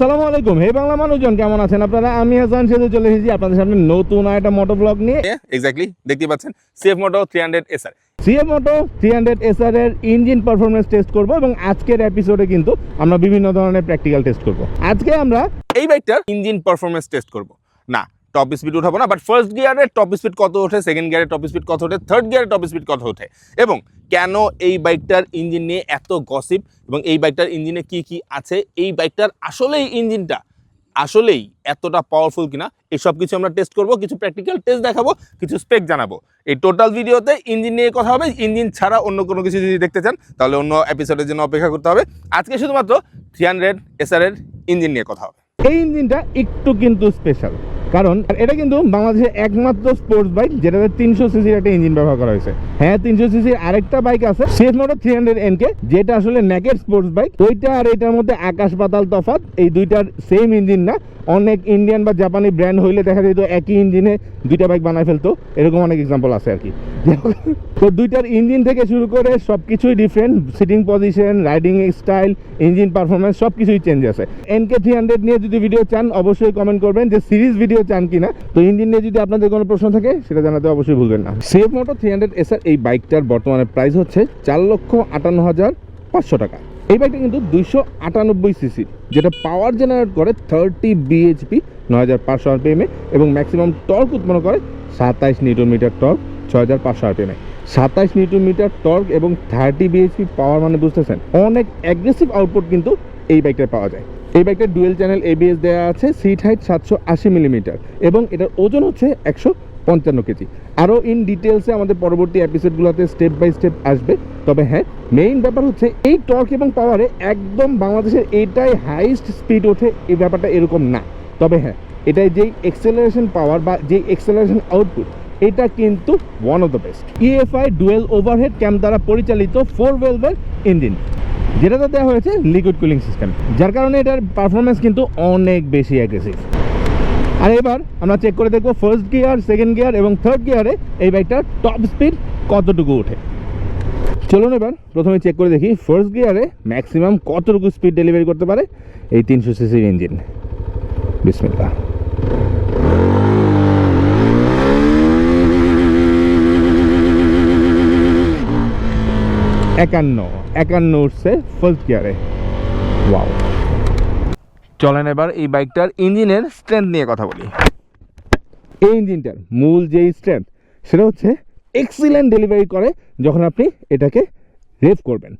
আসসালামু আলাইকুম। হে বাংলা মানুষজন কেমন আছেন আপনারা? আমি হাসান সেতু চলে এসেছি আপনাদের সামনে নতুন একটা মোটো ব্লগ নিয়ে। এক্স্যাক্টলি দেখতে পাচ্ছেন CF Moto three hundred SR CF Moto three hundred SR এর ইঞ্জিন পারফরমেন্স টেস্ট করব এবং আজকের এপিসোডে কিন্তু আমরা বিভিন্ন ধরনের প্র্যাকটিক্যাল টেস্ট করব। আজকে আমরা এই বাইকটার ইঞ্জিন পারফরমেন্স টেস্ট করব। না টপ স্পিড উঠাবো না বাট ফার্স্ট গিয়ারে টপ স্পিড কত ওঠে সেকেন্ড গিয়ারের টপ স্পিড কত ওঠে থার্ড গিয়ারের টপ স্পিড কত ওঠে? এবং কেন এই বাইকটার ইঞ্জিন নিয়ে এত গসিপ এবং এই বাইকটার ইঞ্জিনে কি কি আছে? এই বাইকটার আসলেই ইঞ্জিনটা আসলেই এতটা পাওয়ারফুল কিনা এই সব কিছু আমরা টেস্ট করব, কিছু প্র্যাকটিক্যাল টেস্ট দেখাবো, কিছু স্পেক জানাব। এই টোটাল ভিডিওতে ইঞ্জিন নিয়ে কথা হবে ইঞ্জিন ছাড়া অন্য কোনো কিছু যদি দেখতে চান, তাহলে অন্য এপিসোডের জন্য অপেক্ষা করতে হবে। আজকে শুধুমাত্র থ্রি হান্ড্রেড এসআরের ইঞ্জিন নিয়ে কথা হবে। এই ইঞ্জিনটা একটু কিন্তু স্পেশাল কারণ এটা কিন্তু বাংলাদেশের একমাত্র স্পোর্টস বাইক যেটাতে তিনশো সিসির একটা ইঞ্জিন ব্যবহার করা হয়েছে। হ্যাঁ তিনশো সিসির আরেকটা বাইক আছে CF Moto three hundred N K যেটা আসলে ন্যাকের স্পোর্টস বাইক ওইটা আর এটার মধ্যে আকাশ পাতাল তফাত এই দুইটার সেম ইঞ্জিন না। অনেক ইন্ডিয়ান বা জাপানি ব্র্যান্ড হইলে দেখা যেত একই ইঞ্জিনে দুইটা বাইক বানায় ফেলতো। এরকম অনেক এক্সাম্পল আছে আর কি তো দুইটার ইঞ্জিন থেকে শুরু করে সব কিছুই different seating position riding style engine performance সব কিছুই চেঞ্জ আছে। এন কে থ্রি হান্ড্রেড নিয়ে যদি ভিডিও চান, অবশ্যই কমেন্ট করবেন যে সিরিজ ভিডিও চান কিনা। তো ইঞ্জিন নিয়ে যদি আপনাদের কোনো প্রশ্ন থাকে, সেটা জানাতে অবশ্যই ভুলবেন না। CF Moto three hundred SR এই বাইকটার বর্তমানে প্রাইস হচ্ছে চার লক্ষ আটান্ন হাজার পাঁচশো টাকা। এই বাইকটা কিন্তু দুইশো আটানব্বই সিসির যেটা পাওয়ার জেনারেট করে থার্টি বিএইচপি নয় হাজার পাঁচশো আরপিএমে এবং ম্যাক্সিমাম টর্ক উৎপন্ন করে সাতাইশ নিউটন মিটার টর্ক ছয় হাজার পাঁচশো আরপিএমে সাতাইশ নিউটন মিটার টর্ক এবং থার্টি বিএইচপি পাওয়ার মানে বুঝতেছেন অনেক অ্যাগ্রেসিভ আউটপুট কিন্তু এই বাইকটায় পাওয়া যায়। এই বাইকটার ডুয়েল চ্যানেল এবিএস দেওয়া আছে সিট হাইট সাতশো আশি মিলিমিটার এবং এটার ওজন হচ্ছে একশো পঞ্চান্ন কেজি। আরও ইন ডিটেলসে আমাদের পরবর্তী এপিসোডগুলোতে স্টেপ বাই স্টেপ আসবে। তবে হ্যাঁ মেইন ব্যাপার হচ্ছে এই টর্ক এবং পাওয়ারে একদম বাংলাদেশের এটাই হাইস্ট স্পিড ওঠে এই ব্যাপারটা এরকম না। তবে হ্যাঁ এটাই যেই এক্সেলারেশন পাওয়ার বা যেই এক্সেলারেশন আউটপুট এটা কিন্তু one of the best EFI dual overhead cam দ্বারা পরিচালিত ফোর ওয়েলভের ইঞ্জিন যেটাতে দেওয়া হয়েছে লিকুইড কুলিং সিস্টেম যার কারণে এটার পারফরমেন্স কিন্তু অনেক বেশি অ্যাগ্রেসিভ আর এবার আমরা চেক করে দেখব ফার্স্ট গিয়ার সেকেন্ড গিয়ার এবং থার্ড গিয়ারে এই বাইকটার টপ স্পিড কতটুকু ওঠে। চলুন এবার প্রথমে চেক করে দেখি ফার্স্ট গিয়ারে ম্যাক্সিমাম কতটুকু স্পিড ডেলিভারি করতে পারে এই তিনশো সিসির ইঞ্জিন বিসমিল্লা একান্ন একান্ন উঠছে ফার্স্ট গিয়ারে ওয়াও চলেন এবার এই বাইকটার ইঞ্জিনের স্ট্রেংথ নিয়ে কথা বলি। এই ইঞ্জিনটার মূল যেই স্ট্রেংথ সেটা হচ্ছে এক্সিলেন্ট ডেলিভারি করে যখন আপনি এটাকে রেভ করবেন।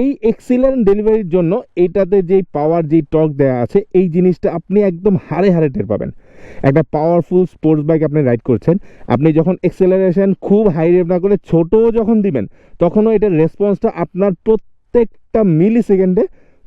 এই এক্সিলেন্ট ডেলিভারির জন্য এটাতে যেই পাওয়ার যেই টর্ক দেওয়া আছে, এই জিনিসটা আপনি একদম হারে হারে টের পাবেন। একটা পাওয়ারফুল স্পোর্টস বাইক আপনি রাইড করছেন, আপনি যখন এক্সেলারেশন খুব হাই রেভ না করে ছোটো যখন দিবেন, তখনও এটার রেসপন্সটা আপনার প্রত্যেকটা মিলি সেকেন্ডে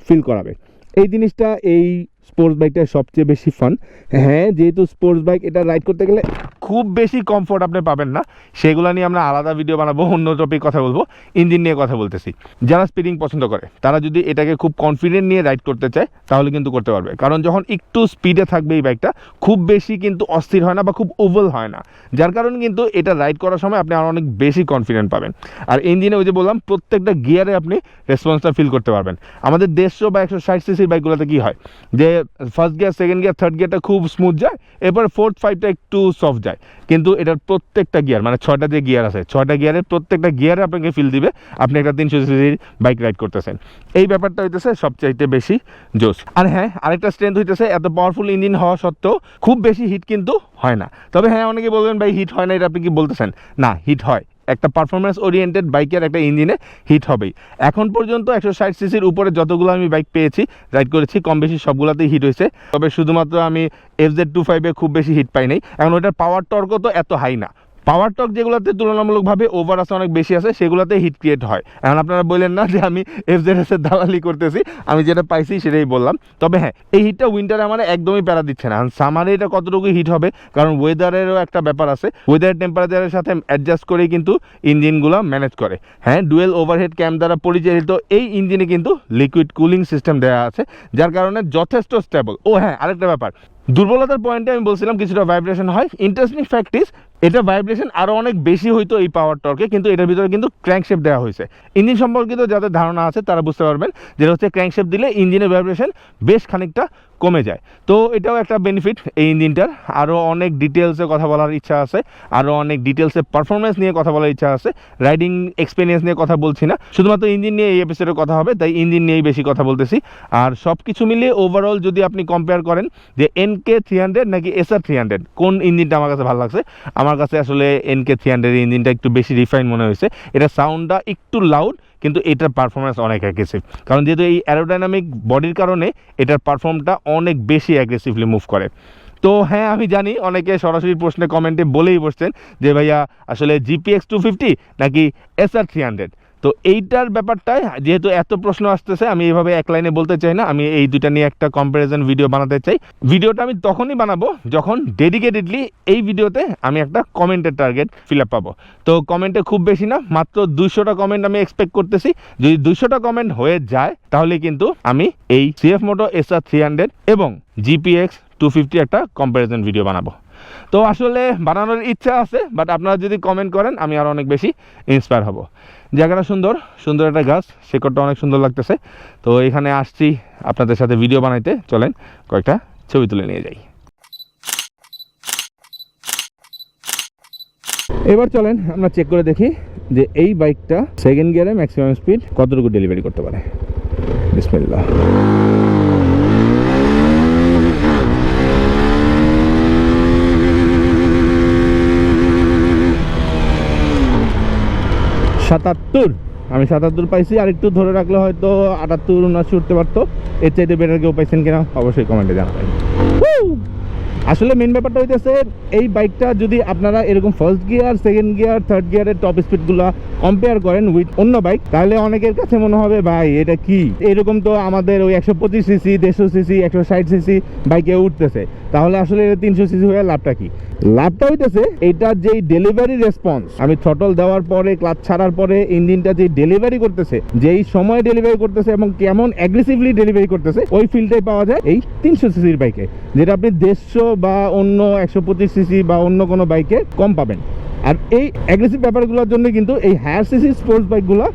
ফিল করাবে। এই জিনিসটা এই স্পোর্টস বাইকটা সবচেয়ে বেশি ফান হ্যাঁ যেহেতু স্পোর্টস বাইক এটা রাইড করতে গেলে খুব বেশি কমফোর্ট আপনি পাবেন না। সেগুলো নিয়ে আমরা আলাদা ভিডিও বানাবো, অন্য টপিক কথা বলব ইঞ্জিন নিয়ে কথা বলতেছি। যারা স্পিডিং পছন্দ করে, তারা যদি এটাকে খুব কনফিডেন্ট নিয়ে রাইড করতে চায়, তাহলে কিন্তু করতে পারবে। কারণ যখন একটু স্পিডে থাকবে এই বাইকটা খুব বেশি কিন্তু অস্থির হয় না বা খুব ওভাল হয় না। যার কারণে কিন্তু এটা রাইড করার সময় আপনি আরও অনেক বেশি কনফিডেন্ট পাবেন। আর ইঞ্জিনে ওই যে বললাম, প্রত্যেকটা গিয়ারে আপনি রেসপন্সটা ফিল করতে পারবেন। আমাদের দেড়শো বা একশো ষাট সিসির বাইকগুলোতে কী হয়? যে first gear second gear third গিয়ারটা খুব স্মুথ যায়, এরপর ফোর্থ ফাইভটা একটু সফট যায়। কিন্তু এটার প্রত্যেকটা গিয়ার মানে ছয়টা যে গিয়ার আছে, ছয়টা গিয়ারের প্রত্যেকটা গিয়ারে আপনাকে ফিল দিবে, আপনি একটা তিনশো সিসির বাইক রাইড করতেছেন। এই ব্যাপারটা হইতেছে সবচাইতে বেশি জোস আর হ্যাঁ আরেকটা স্ট্রেংথ হইতেছে, এত পাওয়ারফুল ইঞ্জিন হওয়া সত্ত্বেও খুব বেশি হিট কিন্তু হয় না। তবে হ্যাঁ অনেকে বলবেন, ভাই হিট হয় না, এটা আপনি কি বলতেছেন? না হিট হয়। একটা পারফরমেন্স ওরিয়েন্টেড বাইকের একটা ইঞ্জিনে হিট হবেই। এখন পর্যন্ত একশো ষাট সিসির উপরে যতগুলো আমি বাইক পেয়েছি রাইড করেছি কম বেশি সবগুলোতেই হিট হয়েছে। তবে শুধুমাত্র আমি এফ জেড টু ফাইভে খুব বেশি হিট পাইনি এখন ওটার পাওয়ার টর্কও তো এত হাই না। পাওয়ার টক যেগুলোতে তুলনামূলকভাবে ওভার আছে অনেক বেশি আছে, সেগুলোতে হিট ক্রিয়েট হয়। এখন আপনারা বললেন না যে আমি এফ জেড এসের দালালি করতেছি, আমি যেটা পাইছি সেটাই বললাম। তবে হ্যাঁ এই হিটটা উইন্টারে আমার একদমই প্যারা দিচ্ছে না। সামারে এটা কতটুকু হিট হবে, কারণ ওয়েদারেরও একটা ব্যাপার আছে। ওয়েদারের টেম্পারেচারের সাথে অ্যাডজাস্ট করেই কিন্তু ইঞ্জিনগুলো ম্যানেজ করে। হ্যাঁ ডুয়েল ওভারহেড ক্যাম্প দ্বারা পরিচালিত এই ইঞ্জিনে কিন্তু লিকুইড কুলিং সিস্টেম দেওয়া আছে, যার কারণে যথেষ্ট স্টেবল ও হ্যাঁ আরেকটা ব্যাপার। দুর্বলতার পয়েন্টে আমি বলছিলাম কিছুটা ভাইব্রেশন হয়। ইন্টারেস্টিং ফ্যাক্ট ইস এটা ভাইব্রেশন আরও অনেক বেশি হইতো এই পাওয়ার টর্কে কিন্তু এটার ভিতরে কিন্তু ক্র্যাঙ্কশেপ দেওয়া হয়েছে। ইঞ্জিন সম্পর্কিত যাদের ধারণা আছে, তারা বুঝতে পারবেন যেটা হচ্ছে ক্র্যাঙ্কশেপ দিলে ইঞ্জিনের ভাইব্রেশন বেশ খানিকটা কমে যায়। তো এটাও একটা বেনিফিট এই ইঞ্জিনটার আরও অনেক ডিটেলসে কথা বলার ইচ্ছা আছে। আরও অনেক ডিটেলসে পারফরমেন্স নিয়ে কথা বলার ইচ্ছা আছে। রাইডিং এক্সপিরিয়েন্স নিয়ে কথা বলছি না। শুধুমাত্র ইঞ্জিন নিয়ে এই এপিসোডে কথা হবে, তাই ইঞ্জিন নিয়েই বেশি কথা বলতেছি। আর সব কিছু মিলিয়ে ওভারঅল যদি আপনি কম্পেয়ার করেন যে এন কে থ্রি হান্ড্রেড নাকি এস আর থ্রি হান্ড্রেড কোন ইঞ্জিনটা আমার কাছে ভালো লাগছে? আমার কাছে আসলে এন কে থ্রি হান্ড্রেড ইঞ্জিনটা একটু বেশি রিফাইন মনে হয়েছে। এটা সাউন্ডটা একটু লাউড কিন্তু এটার পারফরমেন্স অনেক অ্যাগ্রেসিভ কারণ যেহেতু এই অ্যারোডাইনামিক বডির কারণে এটার পারফর্মটা অনেক বেশি অ্যাগ্রেসিভলি মুভ করে। তো হ্যাঁ আমি জানি অনেকে সরাসরি প্রশ্নে কমেন্টে বলেই বসছেন যে, ভাইয়া, আসলে জিপিএক্স টু ফিফটি নাকি এসআর থ্রি হান্ড্রেড তো এইটার ব্যাপারটায় যেহেতু এত প্রশ্ন আসতেছে, আমি এইভাবে এক লাইনে বলতে চাই না, আমি এই দুইটা নিয়ে একটা কম্প্যারিজন ভিডিও বানাতে চাই। ভিডিওটা আমি তখনই বানাবো যখন ডেডিকেটেডলি এই ভিডিওতে আমি একটা কমেন্টের টার্গেট ফিল আপ পাবো। তো কমেন্টে খুব বেশি না, মাত্র দুইশোটা কমেন্ট আমি এক্সপেক্ট করতেছি। যদি দুইশোটা কমেন্ট হয়ে যায়, তাহলে কিন্তু আমি এই CF Moto S R three hundred এবং জিপিএক্স টু ফিফটি একটা কম্প্যারিজন ভিডিও বানাবো। তো আসলে বানানোর ইচ্ছা আছে বাট আপনারা যদি কমেন্ট করেন, আমি আরও অনেক বেশি ইন্সপায়ার হব। জায়গাটা সুন্দর সুন্দর একটা গাছ, শেকড়টা অনেক সুন্দর লাগতেছে। তো এখানে আসছি আপনাদের সাথে ভিডিও বানাইতে, চলেন কয়েকটা ছবি তুলে নিয়ে যাই। এবার চলেন, আমরা চেক করে দেখি যে এই বাইকটা সেকেন্ড গিয়ারে ম্যাক্সিমাম স্পিড কতটুকু ডেলিভারি করতে পারে। বিসমিল্লাহ। সাতাত্তর আমি সাতাত্তর পাইছি, আর একটু ধরে রাখলে হয়তো আটাত্তর, উনআশি উঠতে পারতো এর চাইতে বেটার কেউ পাইছেন কিনা, অবশ্যই কমেন্টে জানাবেন! আসলে মেন ব্যাপারটা হইতেছে, এই বাইকটা যদি আপনারা এরকম first gear second gear third গিয়ারের টপ স্পিডগুলো কম্পেয়ার করেন উইথ অন্য বাইক তাহলে অনেকের কাছে মনে হবে, ভাই, এটা কি? এরকম তো আমাদের ওই একশো পঁচিশ সিসি দেড়শো সিসি একশো ষাট সিসি বাইকে উঠতেছে। তাহলে আসলে এটা তিনশো সিসি হয়ে লাভটা কি? লাভটা হইতেছে এটার যেই ডেলিভারি রেসপন্স আমি থটল দেওয়ার পরে ক্লাচ ছাড়ার পরে ইঞ্জিনটা যে ডেলিভারি করতেছে, যেই সময় ডেলিভারি করতেছে এবং কেমন অ্যাগ্রেসিভলি ডেলিভারি করতেছে, ওই ফিলটাই পাওয়া যায় এই তিনশো সিসির বাইকে যেটা আপনি দেড়শো বা অন্য একশো পঁচিশ সিসি বা অন্য কোনো বাইকে কম পাবেন। আর এই অ্যাগ্রেসিভ ব্যাপারগুলোর জন্য কিন্তু এই হায়ার সিসি স্পোর্টস বাইকগুলো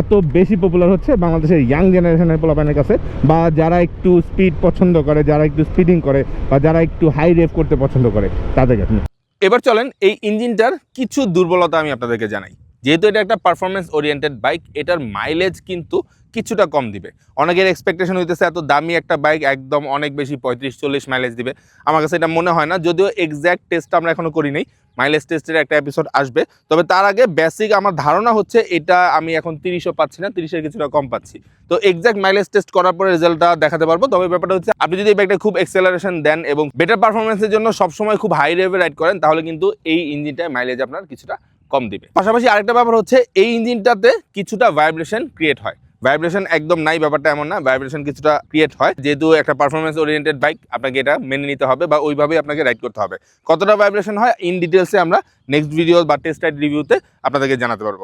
এত বেশি পপুলার হচ্ছে বাংলাদেশের ইয়াং জেনারেশনের পোলাপানের কাছে বা যারা একটু স্পিড পছন্দ করে, যারা একটু স্পিডিং করে বা যারা একটু হাই রেভ করতে পছন্দ করে, তাদের কাছে। এবার চলেন এই ইঞ্জিনটার কিছু দুর্বলতা আমি আপনাদেরকে জানাই। যেহেতু এটা একটা পারফরমেন্স ওরিয়েন্টেড বাইক এটার মাইলেজ কিন্তু কিছুটা কম দিবে। অনেকের এক্সপেকটেশন হইতেছে এত দামি একটা বাইক একদম অনেক বেশি পঁয়ত্রিশ, চল্লিশ মাইলেজ দিবে। আমার কাছে এটা মনে হয় না, যদিও এক্স্যাক্ট টেস্ট আমরা এখনও করি নাই। মাইলেজ টেস্টের একটা এপিসোড আসবে। তবে তার আগে বেসিক আমার ধারণা হচ্ছে এটা আমি এখন তিরিশও পাচ্ছি না, তিরিশের কিছুটা কম পাচ্ছি। তো এক্স্যাক্ট মাইলেজ টেস্ট করার পরে রেজাল্টটা দেখাতে পারব। তবে ব্যাপারটা হচ্ছে, আপনি যদি এই বাইকটা খুব এক্সেলারেশন দেন এবং বেটার পারফরমেন্সের জন্য সবসময় খুব হাই রেভে রাইড করেন, তাহলে কিন্তু এই ইঞ্জিনটায় মাইলেজ আপনার কিছুটা কম দিবে। পাশাপাশি আরেকটা ব্যাপার হচ্ছে, এই ইঞ্জিনটাতে কিছুটা ভাইব্রেশন ক্রিয়েট হয়। ভাইব্রেশন একদম নাই ব্যাপারটা এমন না ভাইব্রেশন কিছুটা ক্রিয়েট হয়। যেহেতু একটা পারফরমেন্স ওরিয়েন্টেড বাইক আপনাকে এটা মেনে নিতে হবে বা ওইভাবেই আপনাকে রাইড করতে হবে। কতটা ভাইব্রেশন হয় ইন ডিটেলসে আমরা নেক্সট ভিডিও বা টেস্ট রাইড রিভিউতে আপনাদেরকে জানাতে পারব।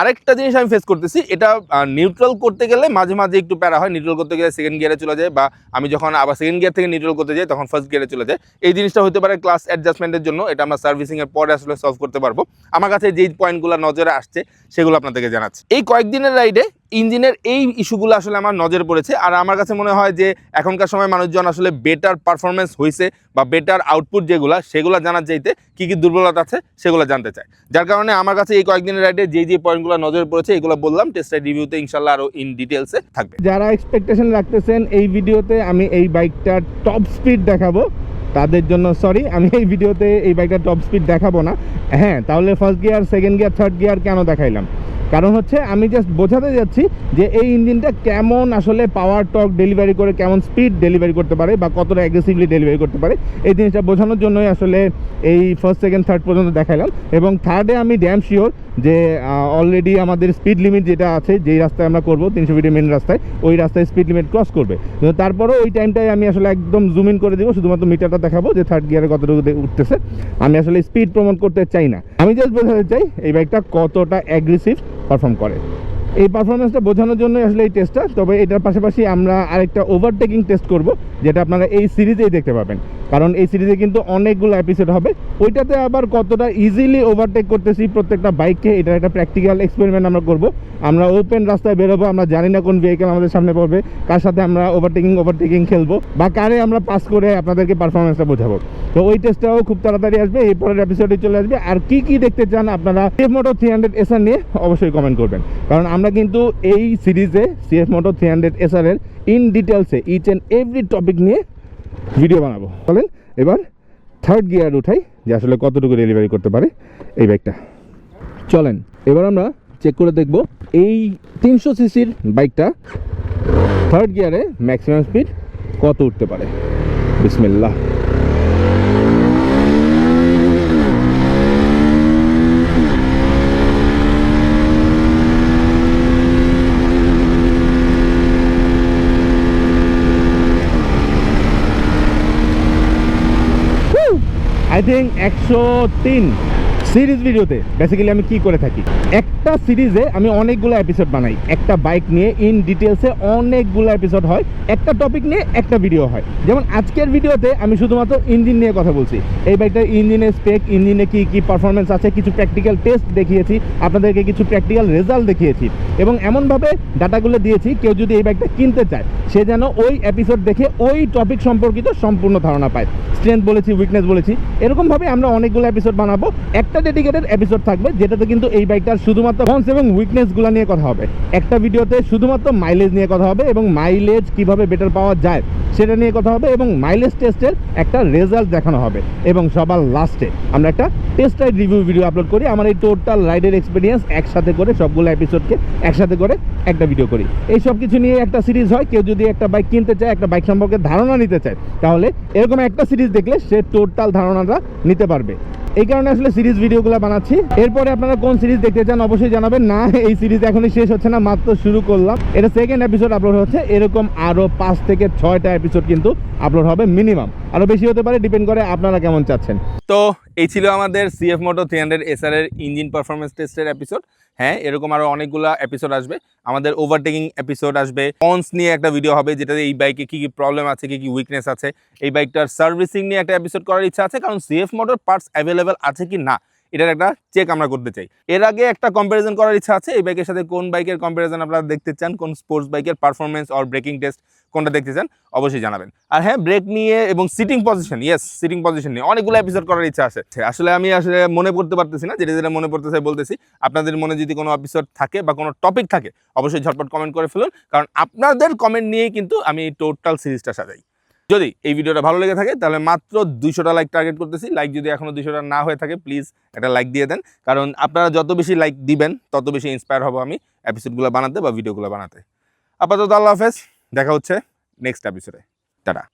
আরেকটা জিনিস আমি ফেস করতেছি, এটা নিউট্রাল করতে গেলে মাঝে মাঝে একটু প্যারা হয় নিউট্রাল করতে গেলে সেকেন্ড গিয়ারে চলে যায় বা আমি যখন আবার সেকেন্ড গিয়ার থেকে নিউট্রাল করতে যাই তখন ফার্স্ট গিয়ারে চলে যায়। এই জিনিসটা হতে পারে ক্লাস অ্যাডজাস্টমেন্টের জন্য, এটা আমরা সার্ভিসিংয়ের পরে আসলে সলভ করতে পারব। আমার কাছে যেই পয়েন্টগুলো নজরে আসছে, সেগুলো আপনাদেরকে জানাচ্ছি। এই কয়েকদিনের রাইডে ইঞ্জিনের এই ইস্যুগুলো আসলে আমার নজরে পড়েছে। আর আমার কাছে মনে হয় যে, এখনকার সময় মানুষজন আসলে বেটার পারফরমেন্স হয়েছে বা বেটার আউটপুট যেগুলো, সেগুলো জানার চাইতে কী কী দুর্বলতা আছে, সেগুলো জানতে চায়। যার কারণে আমার কাছে এই কয়েকদিনের রাইডে যে যে পয়েন্টগুলো নজরে পড়েছে, এগুলো বললাম। টেস্ট রাইড রিভিউতে ইনশাল্লাহ আরও ইন ডিটেলসে থাকবে। যারা এক্সপেকটেশন রাখতেছেন এই ভিডিওতে আমি এই বাইকটার টপ স্পিড দেখাবো। তাদের জন্য সরি আমি এই ভিডিওতে এই বাইকটার টপ স্পিড দেখাবো না। হ্যাঁ তাহলে first gear second gear third gear কেন দেখাইলাম? কারণ হচ্ছে আমি জাস্ট বোঝাতে যাচ্ছি যে এই ইঞ্জিনটা কেমন আসলে পাওয়ার টক ডেলিভারি করে, কেমন স্পিড ডেলিভারি করতে পারে বা কতটা অ্যাগ্রেসিভলি ডেলিভারি করতে পারে। এই জিনিসটা বোঝানোর জন্যই আসলে এই ফার্স্ট সেকেন্ড থার্ড পর্যন্ত দেখালাম এবং থার্ডে আমি ড্যাম শিওর যে অলরেডি আমাদের স্পিড লিমিট যেটা আছে, যেই রাস্তায় আমরা করব, তিনশো ফিটের মেন রাস্তায়, ওই রাস্তায় স্পিড লিমিট ক্রস করবে। কিন্তু তারপরেও ওই টাইমটাই আমি আসলে একদম জুম ইন করে দেবো, শুধুমাত্র মিটারটা দেখাবো যে থার্ড গিয়ারে কতটুকু উঠতেছে। আমি আসলে স্পিড প্রমোট করতে চাই না। আমি জাস্ট বোঝাতে চাই, এই বাইকটা কতটা অ্যাগ্রেসিভ পারফর্ম করে। এই পারফরমেন্সটা বোঝানোর জন্য আসলে এই টেস্টটা তবে এটার পাশাপাশি আমরা আরেকটা ওভারটেকিং টেস্ট করব, যেটা আপনারা এই সিরিজেই দেখতে পাবেন। কারণ এই সিরিজে কিন্তু অনেকগুলো এপিসোড হবে। ওইটাতে আবার কতটা ইজিলি ওভারটেক করতেছি প্রত্যেকটা বাইককে এটার একটা প্র্যাকটিক্যাল এক্সপেরিমেন্ট আমরা করব। আমরা ওপেন রাস্তায় বেরোবো, আমরা জানি না কোন ভেহিকেল আমাদের সামনে পড়বে, কার সাথে আমরা ওভারটেকিং ওভারটেকিং খেলব, বা কারে আমরা পাস করে আপনাদেরকে পারফরমেন্সটা বোঝাবো। তো ওই টেস্টটাও খুব তাড়াতাড়ি আসবে, এই পরের এপিসোডে চলে আসবে। আর কি কি দেখতে চান আপনারা মোটো থ্রি হান্ড্রেড এসআর নিয়ে অবশ্যই কমেন্ট করবেন। কারণ আমরা কিন্তু এই সিরিজে CF Moto three hundred SR এর ইন ডিটেলসে ইচ অ্যান্ড এভরি টপিক নিয়ে ভিডিও বানাবো। বলেন এবার থার্ড গিয়ার উঠাই, যে আসলে কতটুকু ডেলিভারি করতে পারে এই বাইকটা চলেন, এবার আমরা চেক করে দেখব এই তিনশো সিসির বাইকটা থার্ড গিয়ারে ম্যাক্সিমাম স্পিড কত উঠতে পারে। বিসমিল্লাহ। আই থিঙ্ক একশো তিন সিরিজ ভিডিওতে বেসিক্যালি আমি কি করে থাকি? একটা সিরিজে আমি অনেকগুলো এপিসোড বানাই। একটা বাইক নিয়ে ইন ডিটেলসে অনেকগুলো এপিসোড হয়, একটা টপিক নিয়ে একটা ভিডিও হয়। যেমন আজকের ভিডিওতে আমি শুধুমাত্র ইঞ্জিন নিয়ে কথা বলছি। এই বাইকটার ইঞ্জিনের স্পেক ইঞ্জিনে কি কি পারফরমেন্স আছে, কিছু প্র্যাকটিক্যাল টেস্ট দেখিয়েছি, আপনাদেরকে কিছু প্র্যাকটিক্যাল রেজাল্ট দেখিয়েছি। এবং এমনভাবে ডাটাগুলো দিয়েছি, কেউ যদি এই বাইকটা কিনতে চায়, সে যেন ওই এপিসোড দেখে ওই টপিক সম্পর্কিত সম্পূর্ণ ধারণা পায়। স্ট্রেংথ বলেছি উইকনেস বলেছি, এরকমভাবে আমরা অনেকগুলো এপিসোড বানাবো। একটা ডেডিকেটেড এপিসোড থাকবে, যেটাতে কিন্তু এই বাইকটার শুধুমাত্র কনস এবং উইকনেসগুলো নিয়ে কথা হবে। একটা ভিডিওতে শুধুমাত্র মাইলেজ নিয়ে কথা হবে এবং মাইলেজ কীভাবে বেটার পাওয়া যায় সেটা নিয়ে কথা হবে এবং মাইলেজ টেস্টের একটা রেজাল্ট দেখানো হবে এবং সবার লাস্টে আমরা একটা test ride review video upload করি। আমার এই টোটাল রাইডের এক্সপিরিয়েন্স একসাথে করে সবগুলো এপিসোডকে একসাথে করে একটা ভিডিও করি। এই সব কিছু নিয়ে একটা সিরিজ হয়। কেউ যদি একটা বাইক কিনতে চায়, একটা বাইক সম্পর্কে ধারণা নিতে চায়, তাহলে এরকম একটা সিরিজ দেখলে সে টোটাল ধারণাটা নিতে পারবে। এই কারণে আসলে সিরিজ ভিডিওগুলো বানাচ্ছি। এরপরে আপনারা কোন সিরিজ দেখতে চান অবশ্যই জানাবেন। না, এই সিরিজ এখনই শেষ হচ্ছে না, মাত্র শুরু করলাম। এটা সেকেন্ড এপিসোড আপলোড হচ্ছে। এরকম আরও পাঁচ থেকে ছয়টা এপিসোড কিন্তু আপলোড হবে মিনিমাম আরও বেশি হতে পারে ডিপেন্ড করে আপনারা কেমন চাচ্ছেন। তো এই ছিল আমাদের সিএফ মোটো থ্রি হান্ড্রেড এর ইঞ্জিন পারফরমেন্স টেস্টের এপিসোড হ্যাঁ এরকম আরও অনেকগুলো এপিসোড আসবে। আমাদের ওভারটেকিং এপিসোড আসবে। পন্স নিয়ে একটা ভিডিও হবে, যেটাতে এই বাইকে কি কি প্রবলেম আছে, কি কি উইকনেস আছে। এই বাইকটার সার্ভিসিং নিয়ে একটা এপিসোড করার ইচ্ছা আছে, কারণ সিএফ মোটর পার্টস অ্যাভেলেবেল আছে কি না? এটার একটা চেক আমরা করতে চাই। এর আগে একটা কম্প্যারিজন করার ইচ্ছা আছে, এই বাইকের সাথে কোন বাইকের কম্প্যারিজন আপনারা দেখতে চান, কোন স্পোর্টস বাইকের পারফরমেন্স অর ব্রেকিং টেস্ট কোনটা দেখতে চান, অবশ্যই জানাবেন। আর হ্যাঁ ব্রেক নিয়ে এবং seating position yes seating position নিয়ে অনেকগুলো এপিসোড করার ইচ্ছা আছে। আসলে আমি আসলে মনে করতে পারতেছি না, যেটা যেটা মনে পড়তেছে বলতেছি। আপনাদের মনে যদি কোনো এপিসোড থাকে বা কোনো টপিক থাকে, অবশ্যই ঝটপট কমেন্ট করে ফেলুন। কারণ আপনাদের কমেন্ট নিয়েই কিন্তু আমি টোটাল সিরিজটা সাজাই। যদি এই ভিডিওটা ভালো লেগে থাকে, তাহলে মাত্র দুইশোটা লাইক টার্গেট করতেছি। লাইক যদি এখনও দুইশোটা না হয়ে থাকে প্লিজ একটা লাইক দিয়ে দেন। কারণ আপনারা যত বেশি লাইক দিবেন, তত বেশি ইন্সপায়ার হব আমি এপিসোডগুলো বানাতে বা ভিডিওগুলো বানাতে। আপাতত আল্লাহ হাফেজ, দেখা হচ্ছে নেক্সট এপিসোডে টাটা।